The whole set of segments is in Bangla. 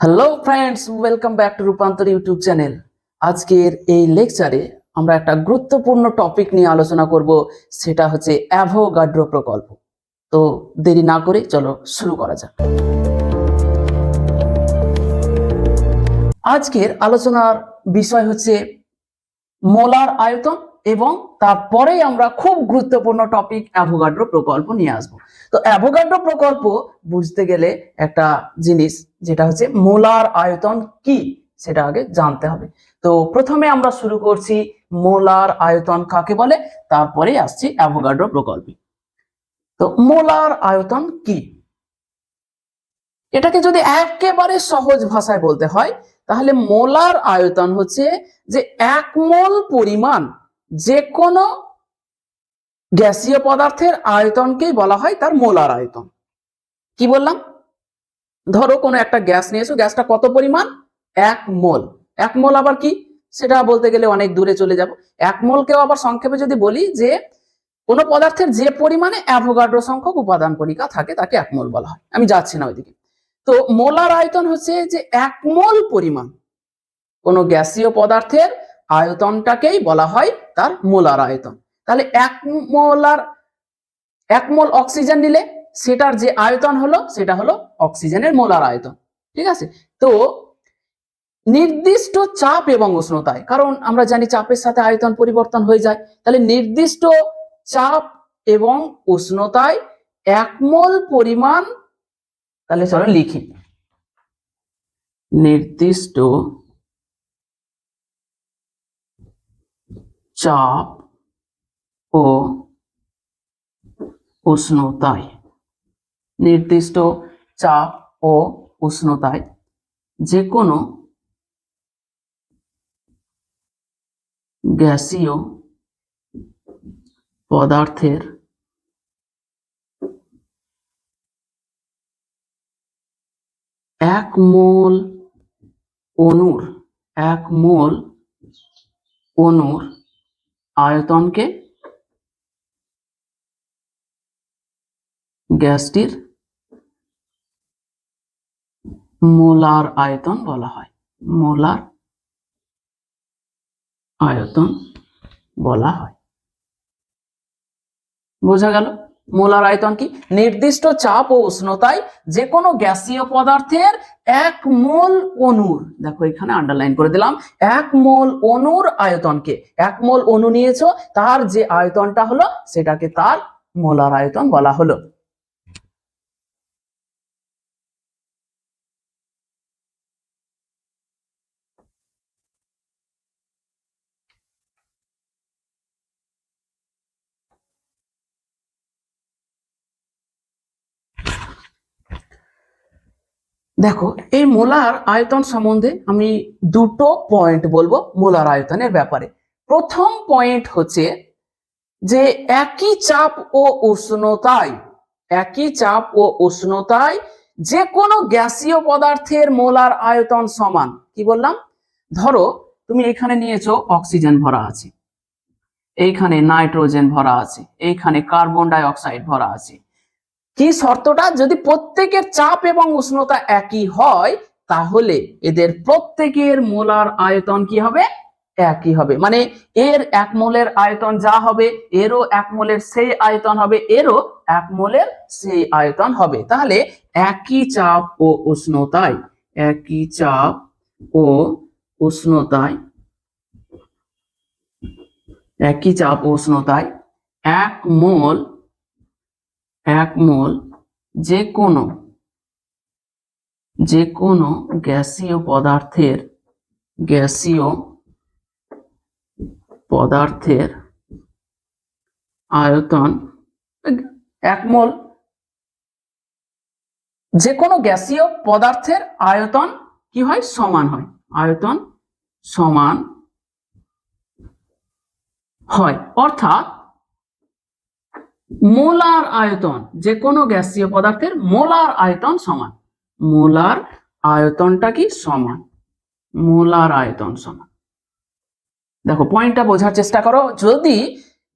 Hello friends welcome back to Rupantar YouTube channel আজকের এই লেকচারে আমরা একটা গুরুত্বপূর্ণ টপিক নিয়ে আলোচনা করব, সেটা হচ্ছে অ্যাভোগাড্রো প্রকল্প। তো দেরি না করে চলো শুরু করা যাক। আজকের আলোচনার বিষয় হচ্ছে মোলার আয়তন এবং তারপরেই আমরা খুব গুরুত্বপূর্ণ টপিক অ্যাভোগাড্রো প্রকল্প নিয়ে আসব। তো অ্যাভোগাড্রো প্রকল্প বুঝতে গেলে একটা জিনিস, যেটা হচ্ছে মোলার আয়তন কি, সেটা আগে জানতে হবে। তো প্রথমে আমরা শুরু করছি মোলার আয়তন কাকে বলে তারপরে আসছি অ্যাভোগাড্রো প্রকল্পে। তো মোলার আয়তন কি? এটাকে যদি একেবারে সহজ ভাষায় বলতে হয়, তাহলে মোলার আয়তন হচ্ছে যে এক মোল পরিমাণ যে কোনো গ্যাসীয় পদার্থের আয়তনকেই বলা হয় তার মোলার আয়তন। কি বললাম? ধরো কোনো একটা গ্যাস নিয়েছো, গ্যাসটা কত পরিমাণ? এক মোল। এক মোল আবার কি? সেটা বলতে গেলে অনেক দূরে চলে যাব। এক মোলকেও আবার সংক্ষেপে যদি বলি যে, কোনো পদার্থের যে পরিমাণে অ্যাভোগাড্রো সংখ্যক উপাদান কণিকা থাকে তাকে এক মোল বলা হয়। আমি যাচ্ছি না ওইদিকে। তো মোলার আয়তন হচ্ছে যে এক মোল পরিমাণ। কোনো গ্যাসীয় পদার্থের আয়তনটাকেই বলা হয় তার মোলার আয়তন। তাহলে এক মোলার, এক মোল অক্সিজেন নিলে সেটার যে আয়তন হলো, সেটা হলো অক্সিজেনের মোলার আয়তন। ঠিক আছে? তো নির্দিষ্ট চাপ এবং উষ্ণতায়, কারণ আমরা জানি চাপের সাথে আয়তন পরিবর্তন হয়ে যায়, তাহলে নির্দিষ্ট চাপ এবং উষ্ণতায় এক মোল পরিমাণ, তাহলে চলো লিখি। নির্দিষ্ট চাপ ও উষ্ণতায়। নির্দিষ্ট চাপ ও উষ্ণতায় যে কোনো গ্যাসীয় পদার্থের এক মোল অণুর এক মোল অণুর আয়তনকে গ্যাসটির মোলার আয়তন বলা হয়। মোলার আয়তন বলা হয়। বোঝা গেল? মোলার আয়তন কি? নির্দিষ্ট চাপ ও উষ্ণতায় যে কোনো গ্যাসীয় পদার্থের এক মোল অণুর দেখো এখানে আন্ডারলাইন করে দিলাম, এক মোল অণুর আয়তনকে, এক মোল অণু নিয়েছো, তার যে আয়তনটা হলো, সেটাকে তার মোলার আয়তন বলা হলো। দেখো, এই মোলার আয়তন সম্বন্ধে আমি দুটো পয়েন্ট বলব মোলার আয়তনের ব্যাপারে। প্রথম পয়েন্ট হচ্ছে যে একই চাপ ও উষ্ণতায়, একই চাপ ও উষ্ণতায় যে কোনো গ্যাসীয় পদার্থের মোলার আয়তন সমান। কি বললাম? ধরো, তুমি এখানে নিয়েছো অক্সিজেন ভরা আছে, এইখানে নাইট্রোজেন ভরা আছে, এইখানে কার্বন ডাই অক্সাইড ভরা আছে কি শর্তটা? যদি প্রত্যেকের চাপ এবং উষ্ণতা একই হয়, তাহলে এদের প্রত্যেকের মোলার আয়তন কি হবে? একই হবে। মানে এর এক মোলের আয়তন যা হবে, এরও এক মোলের সেই আয়তন হবে, এরও এক মোলের সেই আয়তন হবে। তাহলে একই চাপ ও উষ্ণতায়, একই চাপ ও উষ্ণতায়, একই চাপ ও উষ্ণতায় এক মোল এক মোল যে কোনো যে কোনো গ্যাসীয় পদার্থের গ্যাসীয় পদার্থের আয়তন এক মোল যে কোনো গ্যাসীয় পদার্থের আয়তন কি হয়? সমান হয়। আয়তন সমান হয়। অর্থাৎ মোলার আয়তন, যে কোনো গ্যাসীয় পদার্থের মোলার আয়তন সমান। মোলার আয়তনটা কি? সমান। মোলার আয়তন সমান। দেখো পয়েন্টটা বোঝার চেষ্টা করো। যদি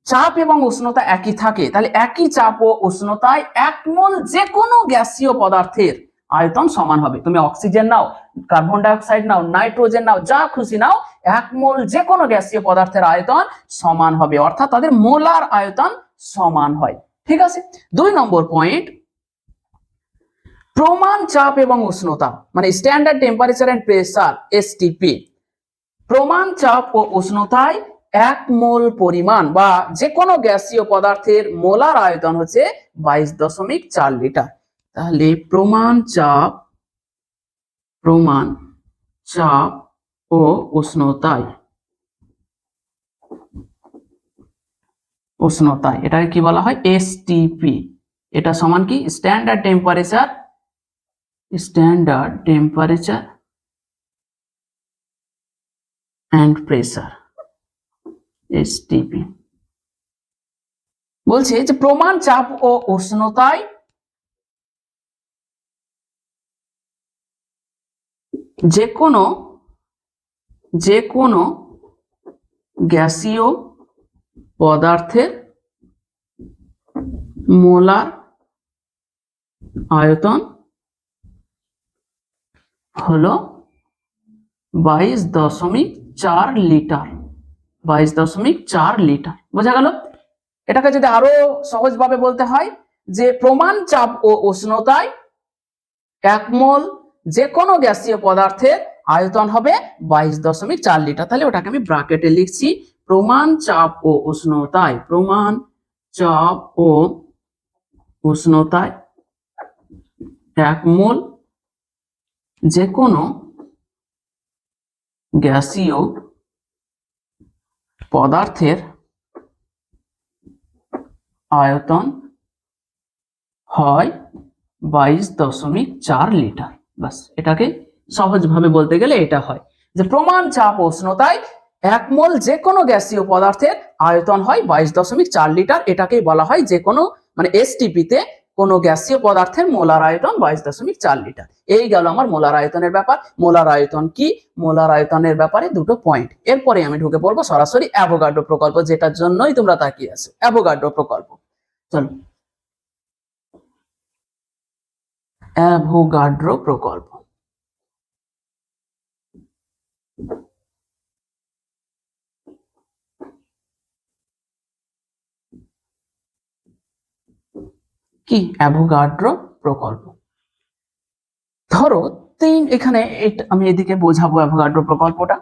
চাপ এবং উষ্ণতা একই থাকে, তাহলে একই চাপ ও উষ্ণতায় এক মোল যে কোনো গ্যাসীয় পদার্থের আয়তন সমান হবে। তুমি অক্সিজেন নাও কার্বন ডাইঅক্সাইড নাও নাইট্রোজেন নাও, যা খুশি নাও, এক মোল যে কোনো গ্যাসীয় পদার্থের আয়তন সমান হবে। অর্থাৎ তাদের মোলার আয়তন সমান হয়। ঠিক আছে? দুই নম্বর পয়েন্ট প্রমাণ চাপ এবং উষ্ণতা মানে standard temperature and pressure STP প্রমাণ চাপ ও উষ্ণতায় এক মোল পরিমাণ বা যে কোনো গ্যাসীয় পদার্থের মোলার আয়তন হচ্ছে বাইশ দশমিক চার লিটার। তাহলে প্রমাণ চাপ প্রমাণ চাপ ও উষ্ণতায় উষ্ণতায়, এটাকে কি বলা হয়? এসটিপি এটা সমান কি? Standard temperature standard temperature and pressure STP বলছে যে প্রমাণ চাপ ও উষ্ণতায় যে কোনো যে কোনো গ্যাসীয় পদার্থের মোলার আয়তন হলো বাইশ দশমিক চার লিটার, বাইশ দশমিক চার লিটার। বোঝা গেল? এটাকে যদি আরও সহজভাবে বলতে হয় যে প্রমাণ চাপ ও উষ্ণতায় এক মোল যে কোনো গ্যাসীয় পদার্থের আয়তন হবে বাইশ দশমিক চার লিটার। তাহলে ওটাকে আমি ব্রাকেটে লিখছি প্রমাণ চাপ ও উষ্ণতায়, প্রমাণ চাপ ও উষ্ণতায় এক মোল যে কোনো গ্যাসীয় পদার্থের আয়তন হয় বাইশ দশমিক চার লিটার। বাস এটাকে সহজভাবে বলতে গেলে এটা হয়। যে প্রমাণ চাপ উষ্ণতায় এক মোল যে কোনো গ্যাসীয় পদার্থের আয়তন হয় বাইশ দশমিক চার লিটার। এটাকেই বলা হয় যে কোনো মানে এসটিপিতে কোনো গ্যাসীয় পদার্থের মোলার আয়তন বাইশ দশমিক চার লিটার। এই গেল আমার মোলার আয়তনের ব্যাপার। মোলার আয়তন কি? মোলার আয়তনের ব্যাপারে দুটো পয়েন্ট এরপরে আমি ঢুকে পড়ব সরাসরি অ্যাভোগাড্রো প্রকল্প, যেটার জন্যই তোমরা তাকিয়ে আছো। অ্যাভোগাড্রো প্রকল্প। চলো। অ্যাভোগাড্রো প্রকল্প। কি? অ্যাভোগাড্রো প্রকল্প। ধরো, তিন, এখানে আমি এদিকে বোঝাবো অ্যাভোগাড্রো প্রকল্পটা।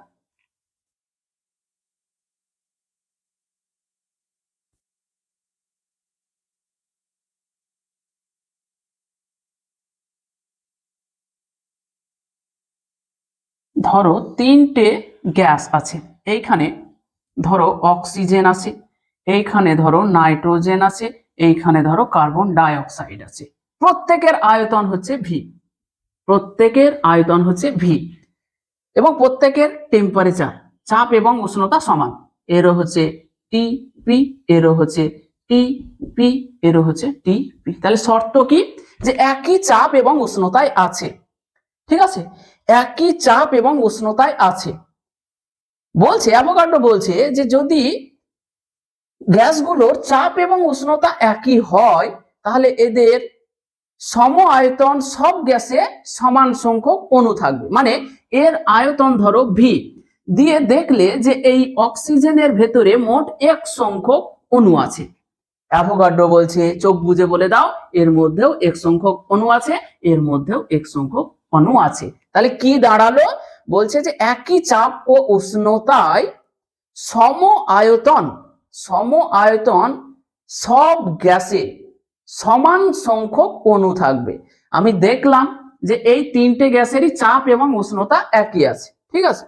ধরো, তিনটে গ্যাস আছে। এইখানে ধরো, অক্সিজেন আছে। এইখানে ধরো, নাইট্রোজেন আছে। এইখানে ধরো কার্বন ডাই অক্সাইড আছে। প্রত্যেকের আয়তন হচ্ছে ভি প্রত্যেকের আয়তন হচ্ছে ভি এবং প্রত্যেকের টেম্পারেচার চাপ এবং উষ্ণতা সমান। এরও হচ্ছে টি পি এরও হচ্ছে টি পি এরও হচ্ছে টি পি তাহলে শর্ত কি? যে একই চাপ এবং উষ্ণতায় আছে। ঠিক আছে? একই চাপ এবং উষ্ণতায় আছে। বলছে অ্যাভোগাড্রো বলছে যে যদি গ্যাসগুলোর চাপ এবং উষ্ণতা একই হয়, তাহলে এদের সম আয়তন সব গ্যাসে সমান সংখ্যক অণু থাকবে। মানে এর আয়তন ধরো ভি দিয়ে দেখলে যে এই অক্সিজেনের ভেতরে মোট এক সংখ্যক অণু আছে। অ্যাভোগাড্রো বলছে, চোখ বুজে বলে দাও, এর মধ্যেও এক সংখ্যক অণু আছে, এর মধ্যেও এক সংখ্যক অণু আছে। তাহলে কি দাঁড়াল? বলছে যে একই চাপ ও উষ্ণতায় সম আয়তন সম আয়তন সব গ্যাসে সমান সংখ্যক অণু থাকবে। আমি দেখলাম যে এই তিনটে গ্যাসেরই চাপ এবং উষ্ণতা একই আছে, ঠিক আছে?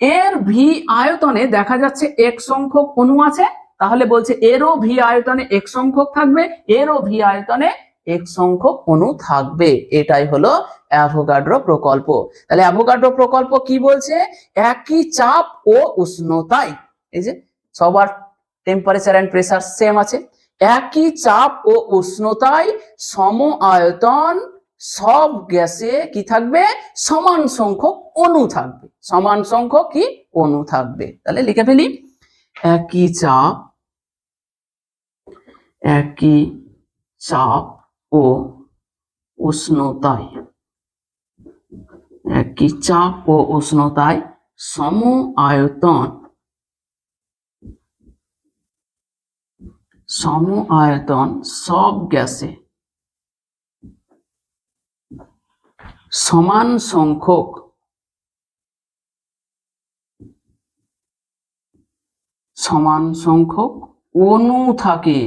এর ভি আয়তনে দেখা যাচ্ছে এক সংখ্যক অণু আছে, তাহলে বলছে এরও ভি আয়তনে এক সংখ্যক থাকবে, এরও ভি আয়তনে এক সংখ্যক অণু থাকবে। এটাই হলো অ্যাভোগাড্রো প্রকল্প। তাহলে অ্যাভোগাড্রো প্রকল্প কি বলছে? একই চাপ ও উষ্ণতায় এই যে সবার টেম্পারেচার এন্ড প্রেসার সেম আছে। একই চাপ ও উষ্ণতায় সম আয়তন সব গ্যাসে কি থাকবে? সমান সংখ্যক অণু থাকবে। সমান সংখ্যক কি? অণু থাকবে। তাহলে লিখে ফেলি। একই চাপ একই চাপ ও উষ্ণতায়, একই চাপ ও উষ্ণতায় সম আয়তন সম আয়তন সব গ্যাসে সমান সংখ্যক সমান সংখ্যক অণু থাকে।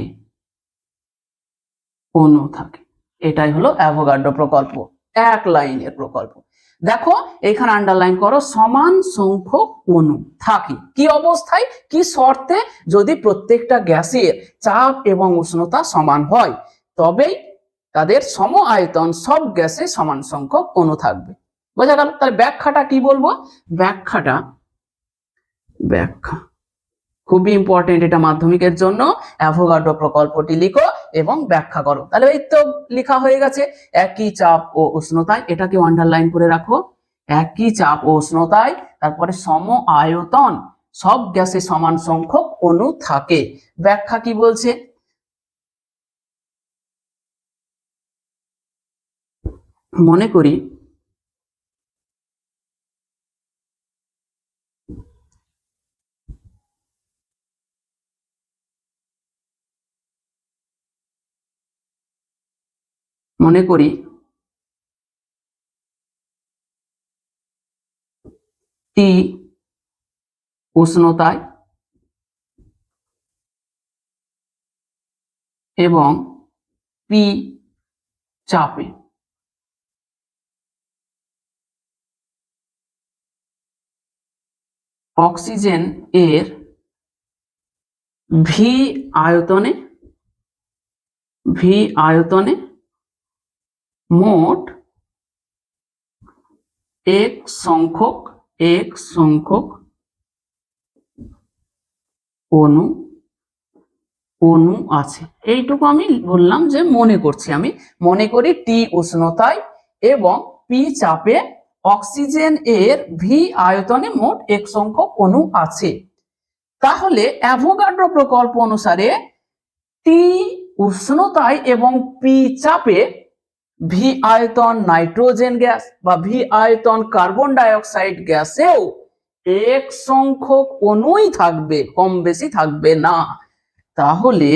অণু থাকে। এটাই হলো অ্যাভোগাড্রো প্রকল্প। এক লাইনের প্রকল্প। দেখো, এখানে আন্ডারলাইন করো, সমান সংখ্যক অণু। থাকে। কি অবস্থায়? কি শর্তে? যদি প্রত্যেকটা গ্যাসের চাপ এবং উষ্ণতা সমান হয়, তবেই তাদের সম আয়তন সব গ্যাসে সমান সংখ্যক অণু থাকবে। বোঝা গেল? তাহলে ব্যাখ্যাটা কি বলব? ব্যাখ্যাটা, ব্যাখ্যা। খুবই ইম্পর্টেন্ট এটা মাধ্যমিকের জন্য। অ্যাভোগাড্রো প্রকল্পটি লিখো। এবং ব্যাখ্যা করো। তাহলে এই তো লেখা হয়ে গেছে, একই চাপ ও উষ্ণতায়, এটাকে আন্ডারলাইন করে রাখো। একই চাপ ও উষ্ণতায়, তারপরে সম আয়তন, সব গ্যাসে সমান সংখ্যক অণু থাকে। ব্যাখ্যা কি বলছে? মনে করি মনে করি। টি উষ্ণতায় এবং পি চাপে। অক্সিজেন এর ভি আয়তনে ভি আয়তনে মোট এক সংখ্যক এক সংখ্যক অণু অণু আছে। এইটুকু আমি বললাম যে মনে করছি আমি। মনে করি টি উষ্ণতায় এবং পি চাপে অক্সিজেন এর ভি আয়তনে মোট এক সংখ্যক অণু আছে। তাহলে অ্যাভোগাড্রো প্রকল্প অনুসারে টি উষ্ণতায় এবং পি চাপে ভি আয়তন নাইট্রোজেন গ্যাস বা ভি আয়তন কার্বন ডাইঅক্সাইড গ্যাসেও এক সংখ্যক অণুই থাকবে, কম বেশি থাকবে না। তাহলে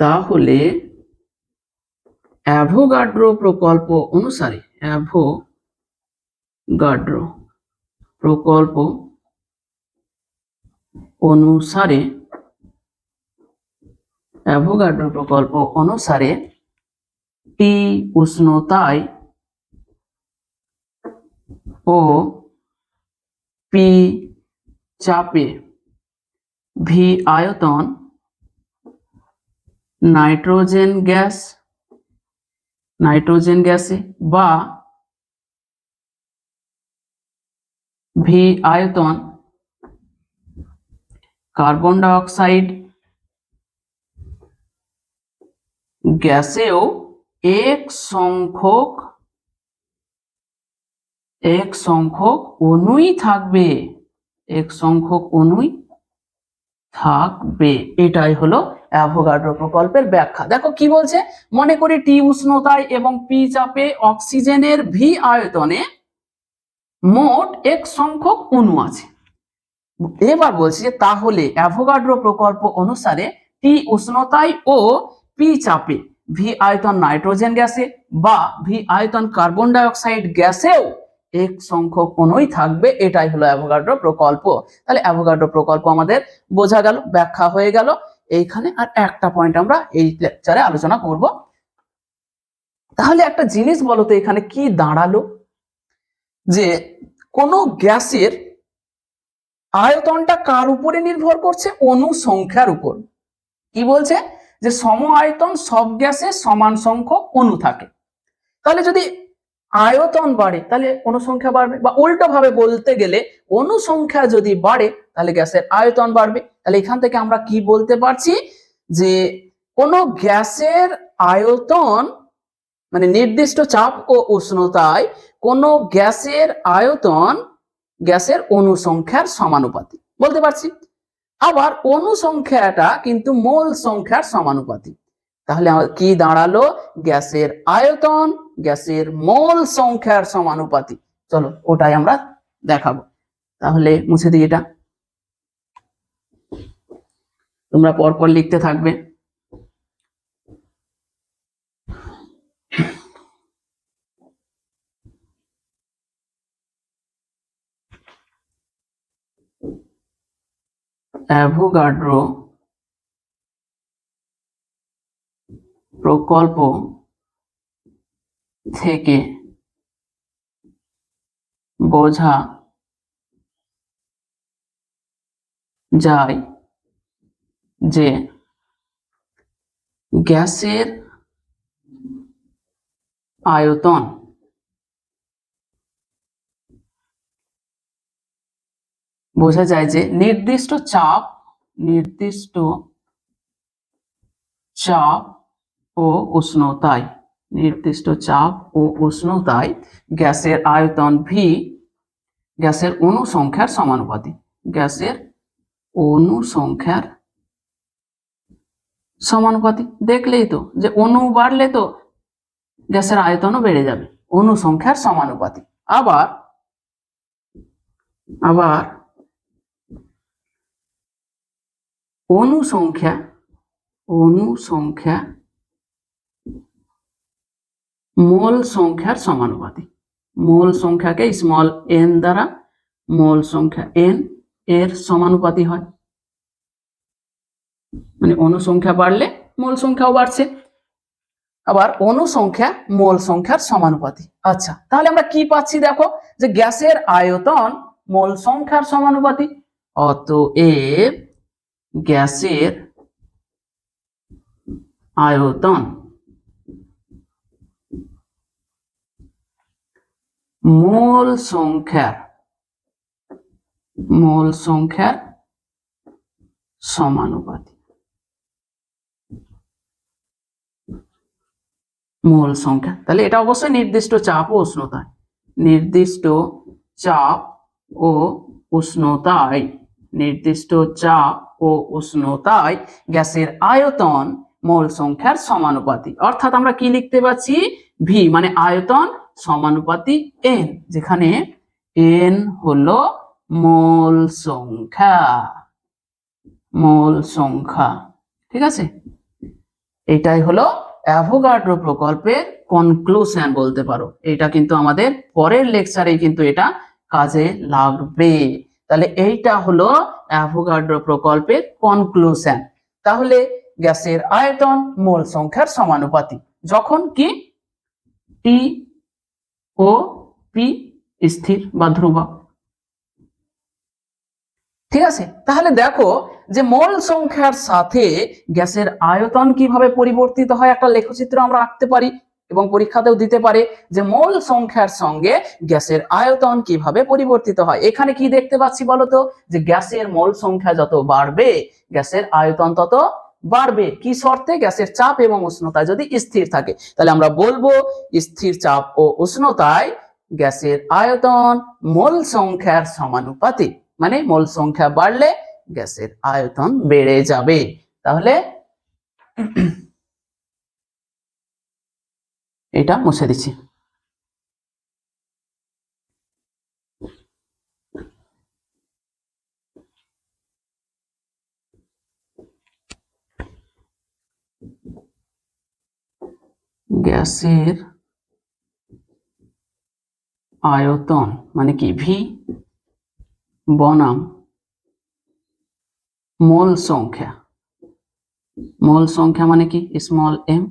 তাহলে অ্যাভোগাড্রো প্রকল্প অনুসারে, অ্যাভোগাড্রো প্রকল্প অনুসারে, অ্যাভোগাড্রো প্রকল্প অনুসারে টি উষ্ণতায় ও পি চাপে ভি আয়তন, নাইট্রোজেন গ্যাস, নাইট্রোজেন গ্যাসে বা ভি আয়তন, কার্বন ডাইঅক্সাইড গ্যাসেও এক সংখ্যক এক সংখ্যক অণুই থাকবে। এক সংখ্যক অণুই থাকবে। এটাই হলো অ্যাভোগাড্রো প্রকল্পের ব্যাখ্যা। দেখো কি বলছে? মনে করি টি উষ্ণতায় এবং পি চাপে অক্সিজেনের ভি আয়তনে মোট এক সংখ্যক অণু আছে। এবার বলছি তাহলে অ্যাভোগাড্রো প্রকল্প অনুসারে টি উষ্ণতায় ও পি চাপে ভি আয়তন নাইট্রোজেন গ্যাসে বা ভি আয়তন কার্বন ডাইঅক্সাইড গ্যাসেও এক সংখ্যক অণুই থাকবে। এটাই হলো অ্যাভোগাড্রো প্রকল্প। তাহলে অ্যাভোগাড্রো প্রকল্প আমাদের বোঝা গেল, ব্যাখ্যা হয়ে গেল। এইখানে আর একটা পয়েন্ট আমরা এই লেকচারে আলোচনা করব। তাহলে একটা জিনিস বলো তো, এখানে কি দাঁড়াল? যে কোনো গ্যাসের আয়তনটা কার উপরে নির্ভর করছে? অণু সংখ্যার উপর। কি বলছে? যে সম আয়তন সব গ্যাসে সমান সংখ্যক অণু থাকে। তাহলে যদি আয়তন বাড়ে, তাহলে অণু সংখ্যা বাড়বে। বা উল্টো ভাবে বলতে গেলে অণু সংখ্যা যদি বাড়ে, তাহলে গ্যাসের আয়তন বাড়বে। তাহলে এখান থেকে আমরা কি বলতে পারছি? যে কোনো গ্যাসের আয়তন মানে নির্দিষ্ট চাপ ও উষ্ণতায় কোনো গ্যাসের আয়তন, গ্যাসের অণু সংখ্যার সমানুপাতিক। বলতে পারছি? আবার অনুসংখ্যাটা কিন্তু মোল সংখ্যার সমানুপাতিক। তাহলে কি দাঁড়াল? গ্যাসের আয়তন, গ্যাসের মোল সংখ্যার সমানুপাতিক। চলো, ওটাই আমরা দেখাবো। তাহলে মুছে দিই এটা। তোমরা পরপর লিখতে থাকবে। অ্যাভোগাড্রো প্রকল্প থেকে বোঝা যায় যে গ্যাসের আয়তন বোঝা যায় যে নির্দিষ্ট চাপ নির্দিষ্ট চাপ ও উষ্ণতায়, নির্দিষ্ট চাপ ও উষ্ণতায় গ্যাসের আয়তন ভি গ্যাসের অণু সংখ্যার সমানুপাতিক গ্যাসের অণু সংখ্যার সমানুপাতিক দেখলেই তো যে অণু বাড়লে তো গ্যাসের আয়তনও বেড়ে যাবে অণু সংখ্যার সমানুপাতিক আবার আবার অণু সংখ্যা অণু সংখ্যা মোল সংখ্যার সমানুপাতিক। মোল সংখ্যাকে স্মল এন দ্বারা, মোল সংখ্যা এন এর সমানুপাতি হয়। মানে অণু সংখ্যা বাড়লে মোল সংখ্যাও বাড়ছে, আবার অণু সংখ্যা মোল সংখ্যার সমানুপাতি। আচ্ছা তাহলে আমরা কি পাচ্ছি দেখো? যে গ্যাসের আয়তন মোল সংখ্যার সমানুপাতি। অতএব গ্যাসের আয়তন মোল সংখ্যার মোল সংখ্যার সমানুপাতিক। মোল সংখ্যা, তাহলে এটা অবশ্যই নির্দিষ্ট চাপ ও উষ্ণতায়। নির্দিষ্ট চাপ ও উষ্ণতায়। নির্দিষ্ট চাপ ও উষ্ণতায় গ্যাসের আয়তন মোল সংখ্যার সমানুপাতিক। অর্থাৎ আমরা কি লিখতে পাচ্ছি ভি মানে আয়তন সমানুপাতিক এন যেখানে এন হলো মোল সংখ্যা। মোল সংখ্যা, ঠিক আছে? এটাই হলো অ্যাভোগাড্রো প্রকল্পের কনক্লুশন বলতে পারো। এটা কিন্তু আমাদের পরের লেকচারে কিন্তু এটা কাজে লাগবে। তাহলে এইটা হলো অ্যাভোগাড্রো প্রকল্পের কনক্লুশন তাহলে গ্যাসের আয়তন মোল সংখ্যার সমানুপাতিক। যখন কি? টি ও পি স্থির বা ধ্রুবক। ঠিক আছে? তাহলে দেখো যে মোল সংখ্যার সাথে গ্যাসের আয়তন কীভাবে পরিবর্তিত হয়, একটা লেখচিত্র আমরা আঁকতে পারি। এবং পরীক্ষাতেও দিতে পারে যে মোল সংখ্যার সঙ্গে গ্যাসের আয়তন কীভাবে পরিবর্তিত হয়। এখানে কি দেখতে পাচ্ছি বলতো? যে গ্যাসের মোল সংখ্যা যত বাড়বে, গ্যাসের আয়তন তত বাড়বে। কি শর্তে? গ্যাসের চাপ এবং উষ্ণতা যদি স্থির থাকে। তাহলে আমরা বলব, স্থির চাপ ও উষ্ণতায় গ্যাসের আয়তন মোল সংখ্যার সমানুপাতিক। মানে মোল সংখ্যা বাড়লে গ্যাসের আয়তন বেড়ে যাবে। তাহলে এটা মুছে দিচ্ছি। গ্যাসের আয়তন মানে কি? ভি বনাম মোল সংখ্যা। মোল সংখ্যা মানে কি? স্মল এম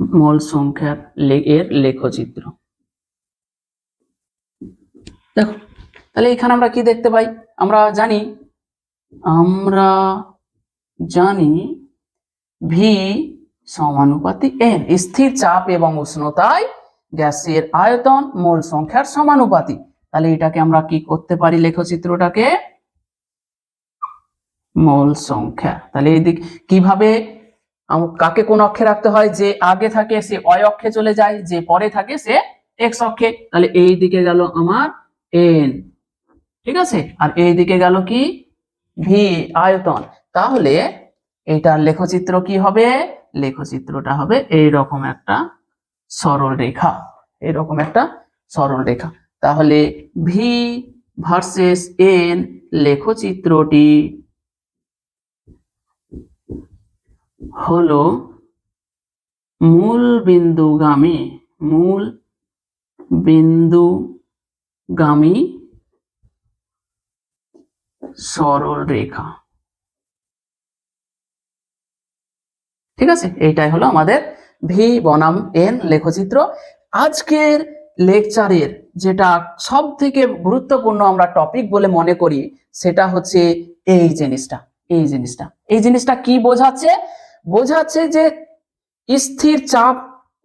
মোল সংখ্যার লে- এর লেখচিত্র। দেখো, তাহলে এখানে আমরা কি দেখতে পাই? আমরা জানি আমরা জানি ভি সমানুপাতি এন স্থির চাপ এবং উষ্ণতায় গ্যাসের আয়তন মোল সংখ্যার সমানুপাতি তাহলে এটাকে আমরা কি করতে পারি লেখচিত্রটাকে? মোল সংখ্যা। তাহলে এই দিক কীভাবে কাকে কোন অক্ষে রাখতে হয়? যে আগে থাকে, সে অয় অক্ষে চলে যায়, যে পরে থাকে, সে এক্স অক্ষে। তাহলে এই দিকে গেল আমার এন। ঠিক আছে? আর এই দিকে গেল কি? ভি, আয়তন। তাহলে এইটার লেখচিত্র কি হবে? লেখচিত্রটা হবে এই রকম একটা সরল রেখা। এরকম একটা সরল রেখা। তাহলে ভি ভার্সেস এন লেখচিত্রটি হলো মূল বিন্দুগামী মূল বিন্দুগামী সরল রেখা। ঠিক আছে? এইটাই হলো আমাদের ভি বনাম এন লেখচিত্র। আজকের লেকচারের যেটা সব থেকে গুরুত্বপূর্ণ আমরা টপিক বলে মনে করি, সেটা হচ্ছে এই জিনিসটা এই জিনিসটা। এই জিনিসটা কি বোঝাচ্ছে? বোঝাচ্ছে যে স্থির চাপ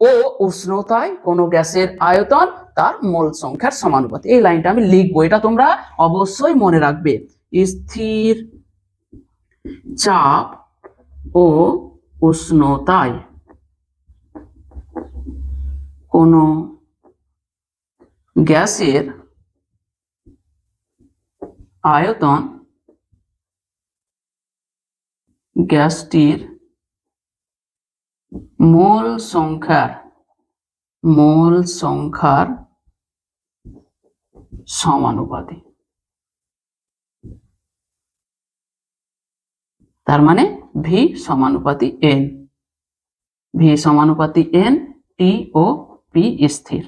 ও উষ্ণতায় কোনো গ্যাসের আয়তন তার মোল সংখ্যার সমানুপাতি এই লাইনটা আমি লিখব, এটা তোমরা অবশ্যই মনে রাখবে। স্থির চাপ ও উষ্ণতায় কোনো গ্যাসের আয়তন গ্যাসটির মোল সংখ্যার, মূল সংখ্যার সমানুপাতি তার মানে ভি সমানুপাতি এন ভি সমানুপাতি এন টি ও পি স্থির।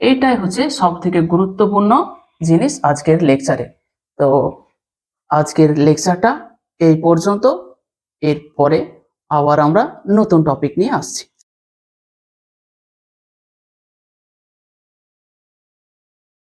এইটাই হচ্ছে সব থেকে গুরুত্বপূর্ণ জিনিস আজকের লেকচারে। তো আজকের লেকচারটা এই পর্যন্ত। এরপরে আবার আমরা নতুন টপিক নিয়ে আসছি।